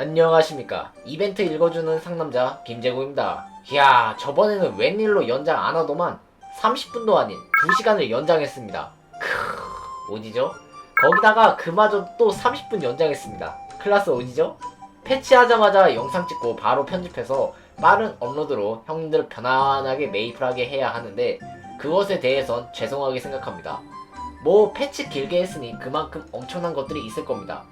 안녕하십니까. 이벤트 읽어주는 상남자 김재구입니다. 이야 저번에는 웬일로 연장 안 하더만 30분도 아닌 2시간을 연장했습니다. 크 어디죠? 거기다가 그마저 또 30분 연장했습니다. 클라스 어디죠? 패치하자마자 영상 찍고 바로 편집해서 빠른 업로드로 형님들 편안하게 메이플하게 해야 하는데 그것에 대해선 죄송하게 생각합니다. 뭐 패치 길게 했으니 그만큼 엄청난 것들이 있을 겁니다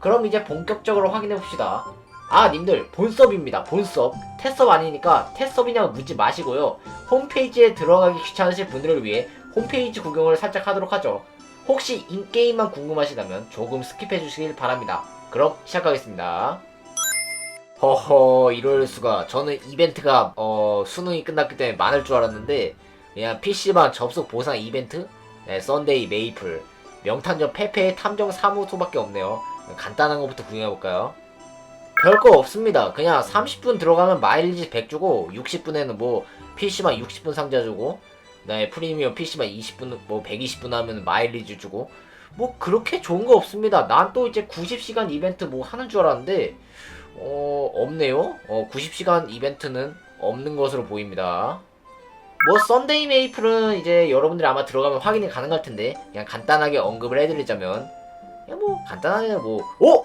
그럼 이제 본격적으로 확인해 봅시다. 아, 님들 본섭입니다. 본섭. 테섭 아니니까 테섭이냐고 묻지 마시고요. 홈페이지에 들어가기 귀찮으실 분들을 위해 홈페이지 구경을 살짝 하도록 하죠. 혹시 인게임만 궁금하시다면 조금 스킵해 주시길 바랍니다. 그럼 시작하겠습니다. 허허 이럴 수가 저는 이벤트가 어 수능이 끝났기 때문에 많을 줄 알았는데 그냥 PC방 접속 보상 이벤트 네, 썬데이 메이플 명탐정 페페의 탐정 사무소밖에 없네요 간단한 것부터 구경해볼까요? 별거 없습니다. 그냥 30분 들어가면 마일리지 100 주고 60분에는 뭐 PC만 60분 상자 주고 그다음에 프리미엄 PC만 20분 뭐 120분 하면 마일리지 주고 뭐 그렇게 좋은 거 없습니다. 난 또 이제 90시간 이벤트 뭐 하는 줄 알았는데 어 없네요. 어 90시간 이벤트는 없는 것으로 보입니다. 뭐 썬데이 메이플은 이제 여러분들이 아마 들어가면 확인이 가능할 텐데 그냥 간단하게 언급을 해드리자면 그냥 뭐 간단하게 뭐 오!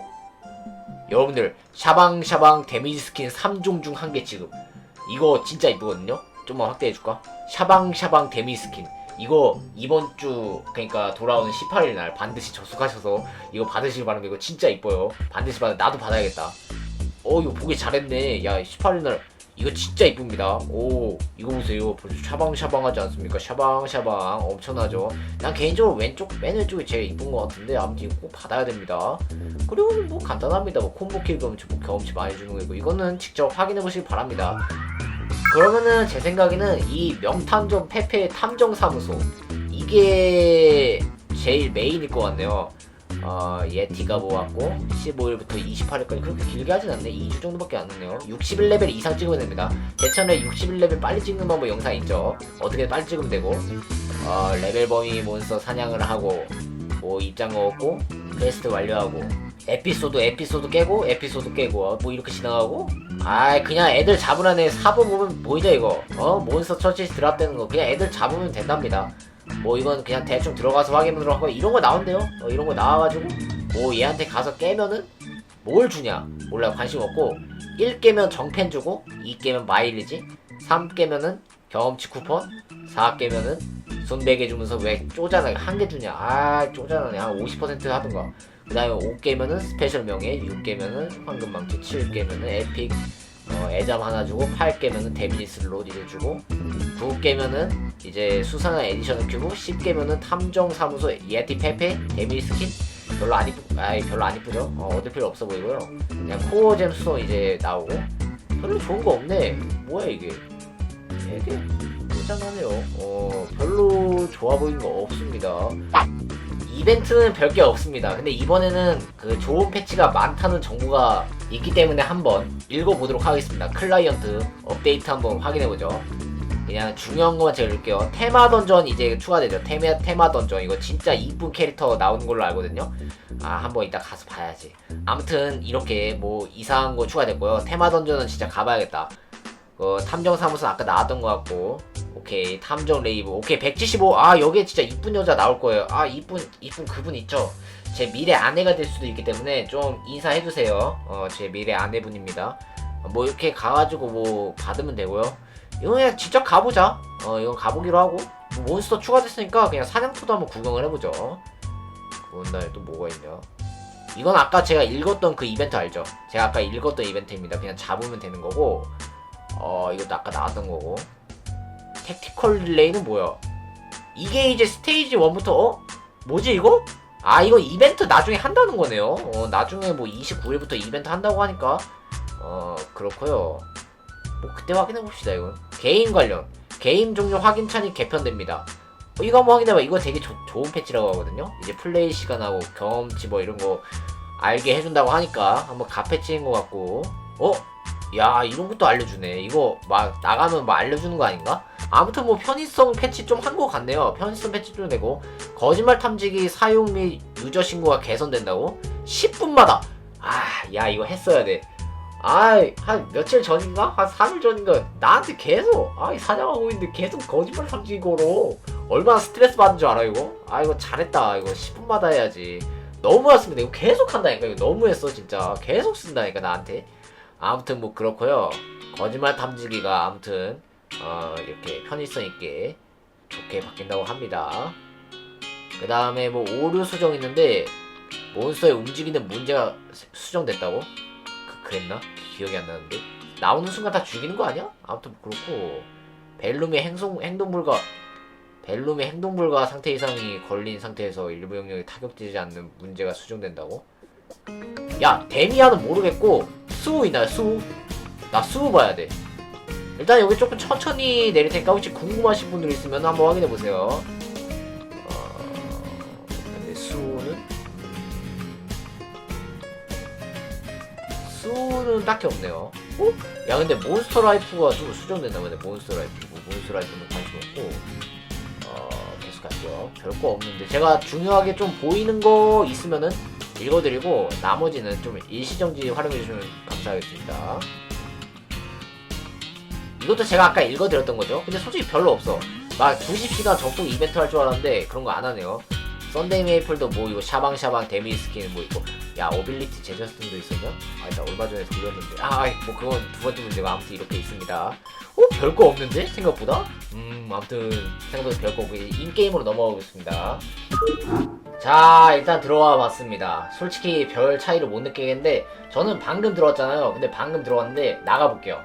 여러분들 샤방샤방 데미지 스킨 3종 중 한 개 지금. 이거 진짜 이쁘거든요? 좀만 확대해줄까? 샤방샤방 데미지 스킨. 이거 이번 주 그러니까 돌아오는 18일 날 반드시 접속하셔서 이거 받으시길 바랍니다. 이거 진짜 이뻐요. 반드시 받아 나도 받아야겠다. 어 이거 보기 잘했네. 야 18일 날 이거 진짜 이쁩니다. 오, 이거 보세요. 샤방샤방하지 않습니까? 샤방샤방 엄청나죠. 난 개인적으로 왼쪽 맨 왼쪽이 제일 이쁜 것 같은데 아무튼 이거 꼭 받아야 됩니다. 그리고 뭐 간단합니다. 뭐 콤보킬 경험치, 뭐 경험치 많이 주는 거고 이거는 직접 확인해 보시기 바랍니다. 그러면은 제 생각에는 이 명탐정 페페 탐정사무소 이게 제일 메인일 것 같네요. 어, 예티가 모았고 15일부터 28일까지 그렇게 길게 하진 않네. 2주 정도밖에 안 됐네요. 61레벨 이상 찍으면 됩니다. 제 채널에 61레벨 빨리 찍는 방법 영상 있죠? 어떻게 빨리 찍으면 되고. 어, 레벨 범위 몬스터 사냥을 하고 뭐 입장 넣었고 퀘스트 완료하고 에피소드 에피소드 깨고 에피소드 깨고 뭐 이렇게 지나가고. 아이 그냥 애들 잡으라네. 사보 보면 보이죠 이거? 어 몬스터 처치 드랍되는 거. 그냥 애들 잡으면 된답니다 뭐 이건 그냥 대충 들어가서 확인으로 하고 이런 거 나온대요. 어, 이런 거 나와가지고 뭐 얘한테 가서 깨면은 뭘 주냐? 몰라 관심 없고 1 깨면 정펜 주고 2 깨면 마일리지. 3 깨면은 경험치 쿠폰 4 깨면은 손베개 주면서 왜 쪼잖아? 한개 주냐? 아 쪼잖아 한50% 하던가 그 다음에 5 깨면은 스페셜 명예 6 깨면은 황금망치 7 깨면은 에픽 어, 애잠 하나 주고 8 깨면은 슬롯 이제 주고 9 깨면은 이제 수상한 에디션을 큐브 10 깨면은 탐정 사무소 예티 페페 데미지 스킨. 별로 안 이쁘 아이 별로 안 이쁘죠? 어, 얻을 필요 없어 보이고요. 그냥 코어 잼스톤 이제 나오고. 별로 좋은 거 없네. 뭐야 이게. 되게 짠하네요. 어 별로 좋아 보이는 거 없습니다 이벤트는 별게 없습니다. 근데 이번에는 그 좋은 패치가 많다는 정보가 있기 때문에 한번 읽어보도록 하겠습니다. 클라이언트 업데이트 한번 확인해보죠. 그냥 중요한 것만 제가 읽을게요. 테마 던전 이제 추가되죠. 테마, 테마 던전. 이거 진짜 이쁜 캐릭터 나오는 걸로 알거든요. 아, 한번 이따 가서 봐야지. 아무튼 이렇게 뭐 이상한 거 추가됐고요. 테마 던전은 진짜 가봐야겠다. 그 탐정 사무소 아까 나왔던 것 같고 오케이 탐정 레이브. 오케이 175 아 여기에 진짜 이쁜 여자 나올 거예요. 아 이쁜 이쁜 그분 있죠? 제 미래 아내가 될 수도 있기 때문에 좀 인사해 주세요. 어 제 미래 아내분입니다. 뭐 이렇게 가가지고 뭐 받으면 되고요. 이거 그냥 직접 가보자. 어 이건 가보기로 하고. 뭐 몬스터 추가됐으니까 그냥 사냥터도 한번 구경을 해보죠. 좋은 날또 뭐가 있냐? 이건 아까 제가 읽었던 그 이벤트 알죠? 제가 아까 읽었던 이벤트입니다. 그냥 잡으면 되는 거고. 어 이것도 아까 나왔던 거고 택티컬 릴레이는 뭐야? 이게 이제 스테이지 1부터 어? 뭐지 이거? 아 이거 이벤트 나중에 한다는 거네요. 어 나중에 뭐 29일부터 이벤트 한다고 하니까. 어 그렇고요. 뭐 그때 확인해 봅시다 이건 게임 관련. 게임 종료 확인창이 개편됩니다. 어, 이거 한번 확인해봐. 이거 되게 조- 좋은 패치라고 하거든요. 이제 플레이 시간하고 경험치 뭐 이런 거 알게 해준다고 하니까 한번 가패치인 것 같고. 어? 야 이런 것도 알려주네. 이거 막 나가면 뭐 알려주는 거 아닌가? 아무튼 뭐 편의성 패치 좀 한 것 같네요. 편의성 패치 좀 되고 거짓말 탐지기 사용 및 유저 신고가 개선된다고? 10분마다! 아 야 이거 했어야 돼. 아이 한 며칠 전인가? 한 3일 전인가? 나한테 계속 아이 사냥하고 있는데 계속 거짓말 삼지고로. 얼마나 스트레스 받는 줄 알아 이거? 아 이거 잘했다. 이거 10분마다 해야지. 너무했습니다. 이거 계속 한다니까. 이거 너무했어 진짜. 계속 쓴다니까 나한테. 아무튼 뭐 그렇고요. 거짓말 탐지기가 아무튼 어 이렇게 편의성 있게 좋게 바뀐다고 합니다 그 다음에 뭐 오류 수정 있는데 몬스터의 움직이는 문제가 수- 수정됐다고? 그, 그랬나? 기억이 안 나는데 나오는 순간 다 죽이는 거 아니야? 아무튼 뭐 그렇고 벨룸의 행동, 행동불가 벨룸의 행동불가 상태 이상이 걸린 상태에서 일부 영역이 타격되지 않는 문제가 수정된다고? 야 데미아는 모르겠고 수우 있나요 수우? 나 수우 봐야 돼 일단 여기 조금 천천히 내릴 테니까 혹시 궁금하신 분들 있으면 한번 확인해 보세요 어... 근데 수우는 수는 딱히 없네요. 어? 야 근데 몬스터 라이프가 좀 수정됐나 보네. 몬스터 라이프. 뭐 몬스터 라이프는 관심 없고. 어 계속 갈게요. 별거 없는데 제가 중요하게 좀 보이는 거 있으면은 읽어드리고 나머지는 좀 일시정지 활용해 주시면 감사하겠습니다. 이것도 제가 아까 읽어드렸던 거죠. 근데 솔직히 별로 없어. 막 90시간 정통 이벤트 할 줄 알았는데 그런 거 안 하네요. 썬데이 메이플도 뭐 이거 샤방샤방 데미 스킨 뭐 있고 야 어빌리티 제저스틴도 있었나? 아나 얼마 전에 돌렸는데 아뭐 그건 두 번째 문제가 아무튼 이렇게 있습니다 어? 별거 없는데? 생각보다? 음 아무튼 생각보다 별거 없고 인게임으로 넘어가겠습니다 자 일단 들어와 봤습니다 솔직히 별 차이를 못 느끼겠는데 저는 방금 들어왔잖아요 근데 방금 들어왔는데 나가볼게요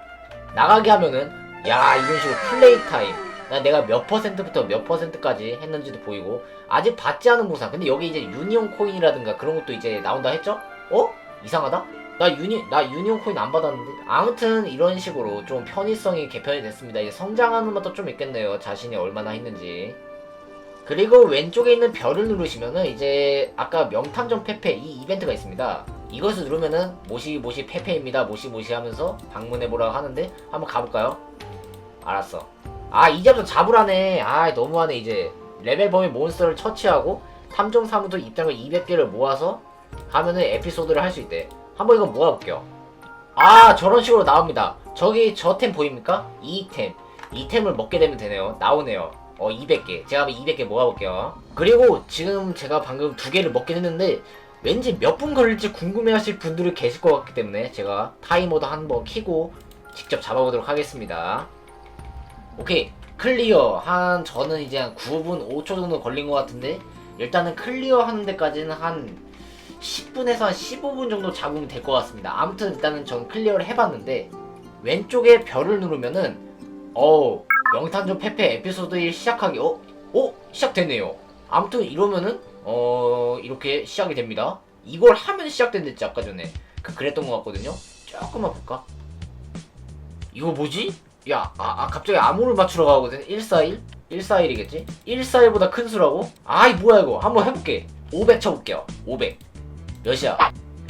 나가게 하면은 야 이런 식으로 플레이 타임 나 내가 몇 퍼센트부터 몇 퍼센트까지 했는지도 보이고 아직 받지 않은 보상 근데 여기 이제 유니온 코인이라든가 그런 것도 이제 나온다 했죠? 어? 이상하다? 나 유니 나 유니온 코인 안 받았는데 아무튼 이런 식으로 좀 편의성이 개편이 됐습니다 이제 성장하는 것도 좀 있겠네요 자신이 얼마나 했는지 그리고 왼쪽에 있는 별을 누르시면은 이제 아까 명탐정 페페 이 이벤트가 있습니다. 이것을 누르면은 모시 모시 페페입니다. 모시 모시 하면서 방문해 보라고 하는데 한번 가볼까요? 알았어. 아 이제부터 잡으라네. 아 너무하네 이제. 레벨 범위 몬스터를 처치하고 탐정 사무소 입장을 200개를 모아서 하면은 에피소드를 할 수 있대. 한번 이거 모아볼게요. 아 저런 식으로 나옵니다. 저기 저 템 보입니까? 이 템. 이 템을 먹게 되면 되네요. 나오네요 어 200개. 제가 한번 200개 모아볼게요. 그리고 지금 제가 방금 두 개를 먹긴 했는데 왠지 몇 분 걸릴지 궁금해하실 분들이 계실 것 같기 때문에 제가 타이머도 한번 키고 직접 잡아보도록 하겠습니다. 오케이. 클리어. 한 저는 이제 한 9분 5초 정도 걸린 것 같은데 일단은 클리어 하는 데까지는 한 10분에서 한 15분 정도 잡으면 될 것 같습니다. 아무튼 일단은 전 클리어를 해봤는데 왼쪽에 별을 누르면은 어 명탐정 페페 에피소드 1 시작하기 어? 어? 시작되네요 아무튼 이러면은 어 이렇게 시작이 됩니다 이걸 하면 시작된댔지 아까 전에 그 그랬던 것 같거든요 조금만 볼까? 이거 뭐지? 야, 아, 아 갑자기 암호를 맞추러 가거든. 141? 141이겠지? 141보다 큰 수라고? 아이 뭐야 이거. 한번 해볼게. 500 쳐볼게요. 500. 몇이야?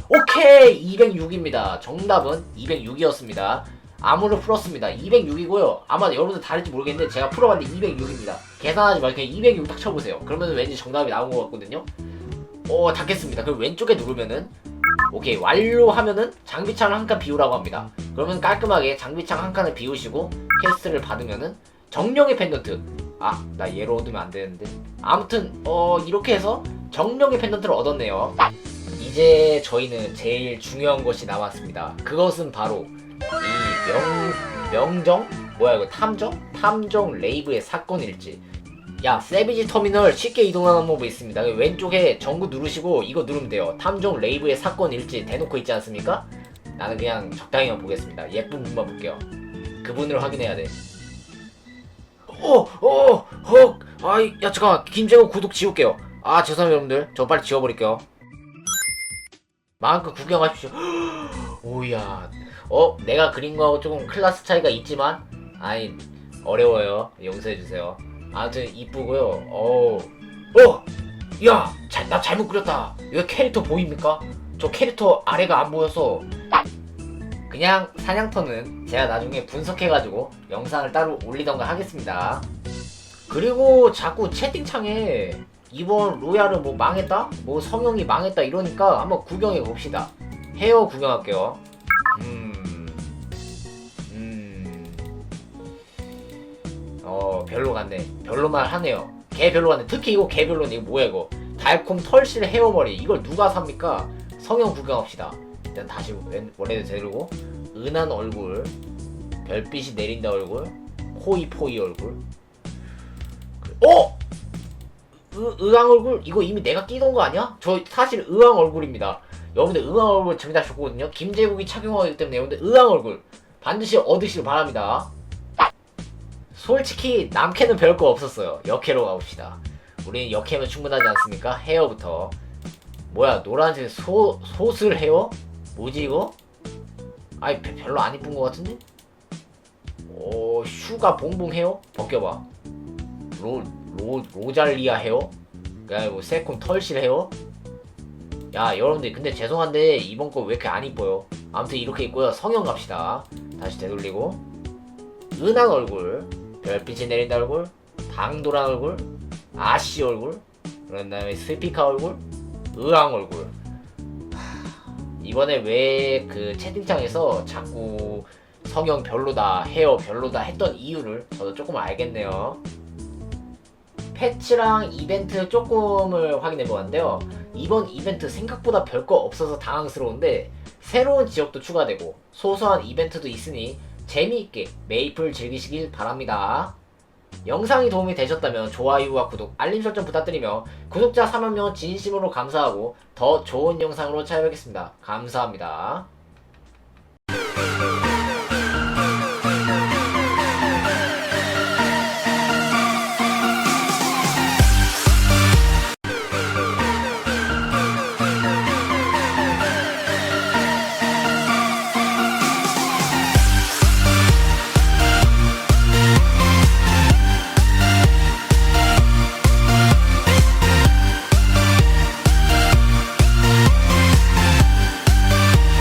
오케이! 206입니다. 정답은 206이었습니다. 암호를 풀었습니다. 206이고요. 아마 여러분들 다를지 모르겠는데 제가 풀어봤는데 206입니다. 계산하지 말고 그냥 206 딱 쳐보세요. 그러면 왠지 정답이 나온 것 같거든요. 오, 닫겠습니다. 그럼 왼쪽에 누르면은 오케이 완료하면은 장비창을 한 칸 비우라고 합니다. 그러면 깔끔하게 장비창 한 칸을 비우시고 퀘스트를 받으면은 정령의 펜던트 아 나 얘로 얻으면 안 되는데 아무튼 어 이렇게 해서 정령의 펜던트를 얻었네요 이제 저희는 제일 중요한 것이 남았습니다 그것은 바로 이 명 명정? 뭐야 이거 탐정? 탐정 레이브의 사건 일지. 야 세비지 터미널 쉽게 이동하는 방법이 있습니다. 그 왼쪽에 전구 누르시고 이거 누르면 돼요. 탐정 레이브의 사건 일지 대놓고 있지 않습니까? 나는 그냥 적당히만 보겠습니다. 예쁜 분만 볼게요. 그분을 확인해야 돼. 어! 어! 헉! 아이 야 잠깐만. 김재호 구독 지울게요. 아 죄송합니다 여러분들. 저 빨리 지워버릴게요. 마음껏 구경하십시오. 오야 어? 내가 그린 거하고 조금 클래스 차이가 있지만 아이 어려워요 용서해주세요 아무튼 이쁘고요. 어, 어, 야, 잘, 나 잘못 그렸다. 이거 캐릭터 보입니까? 저 캐릭터 아래가 안 보여서 그냥 사냥터는 제가 나중에 분석해가지고 영상을 따로 올리던가 하겠습니다. 그리고 자꾸 채팅창에 이번 로얄은 뭐 망했다? 뭐 성형이 망했다 이러니까 한번 구경해 봅시다. 헤어 구경할게요. 음, 음, 어 별로 같네. 별로만 하네요. 개 별로 같네. 특히 이거 개 별로네. 이거 뭐야 이거? 달콤 털실 헤어머리. 이걸 누가 삽니까? 성형 구경합시다. 일단 다시 왼- 원래대로 데리고 은한 얼굴, 별빛이 내린다 얼굴, 호이 포이 얼굴. 그- 어? 으, 의왕 얼굴 이거 이미 내가 끼던 거 아니야? 저 사실 의왕 얼굴입니다. 여러분들 의왕 얼굴 정답 줬거든요. 김재국이 착용하기 때문에 여러분들 의왕 얼굴 반드시 얻으시길 바랍니다. 솔직히 남캐는 별거 없었어요. 역캐로 가봅시다. 우리는 역캐면 충분하지 않습니까? 헤어부터 뭐야 노란색 소 소슬 헤어? 뭐지 이거? 아이 배- 별로 안 이쁜 것 같은데? 오 슈가 봉봉 헤어? 벗겨봐. 로, 로, 로잘리아 헤어? 그니까 뭐 세콘 털실 헤어? 야 여러분들 근데 죄송한데 이번 거 왜 이렇게 안 이뻐요? 아무튼 이렇게 있고요 성형 갑시다 다시 되돌리고 은한 얼굴 별빛이 내린다 얼굴 당돌한 얼굴 아씨 얼굴 그런 다음에 스피카 얼굴 의왕 얼굴 하, 이번에 왜 그 채팅창에서 자꾸 성형 별로다 헤어 별로다 했던 이유를 저도 조금 알겠네요 패치랑 이벤트 조금을 확인해 보았는데요. 이번 이벤트 생각보다 별거 없어서 당황스러운데 새로운 지역도 추가되고 소소한 이벤트도 있으니 재미있게 메이플 즐기시길 바랍니다. 영상이 도움이 되셨다면 좋아요와 구독, 알림 설정 부탁드리며 구독자 3만명 진심으로 감사하고 더 좋은 영상으로 찾아뵙겠습니다. 감사합니다.